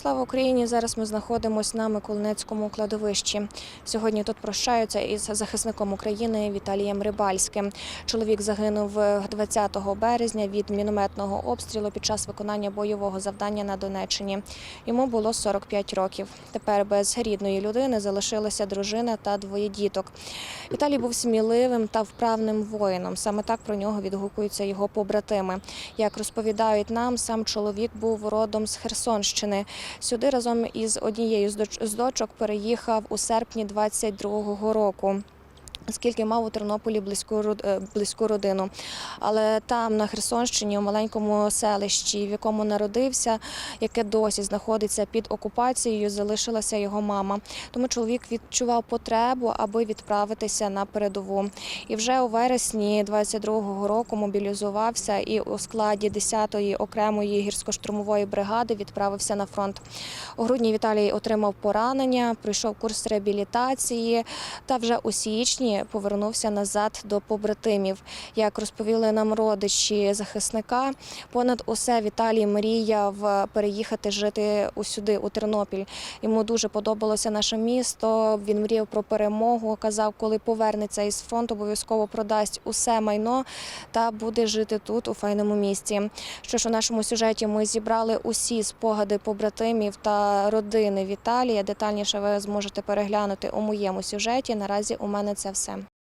Слава Україні! Зараз ми знаходимося на Миколинецькому кладовищі. Сьогодні тут прощаються із захисником України Віталієм Рибальським. Чоловік загинув 20 березня від мінометного обстрілу під час виконання бойового завдання на Донеччині. Йому було 45 років. Тепер без рідної людини залишилася дружина та двоє діток. Віталій був сміливим та вправним воїном. Саме так про нього відгукуються його побратими. Як розповідають нам, сам чоловік був родом з Херсонщини. Сюди разом із однією з доч- дочок переїхав у серпні 22-го року. Оскільки мав у Тернополі близьку е, близьку родину, але там на Херсонщині, у маленькому селищі, в якому народився, яке досі знаходиться під окупацією, залишилася його мама. Тому чоловік відчував потребу, аби відправитися на передову. І вже у вересні 22-го року мобілізувався і у складі 10-ї окремої гірсько-штурмової бригади відправився на фронт. У грудні Віталій отримав поранення, пройшов курс реабілітації та вже у січні повернувся назад до побратимів. Як розповіли нам родичі захисника, понад усе Віталій мріяв переїхати жити усюди, у Тернопіль. Йому дуже подобалося наше місто. Він мріяв про перемогу. Казав, коли повернеться із фронту, обов'язково продасть усе майно та буде жити тут, у файному місті. Що ж у нашому сюжеті ми зібрали усі спогади побратимів та родини Віталія. Детальніше ви зможете переглянути у моєму сюжеті. Наразі у мене це все. hiszem.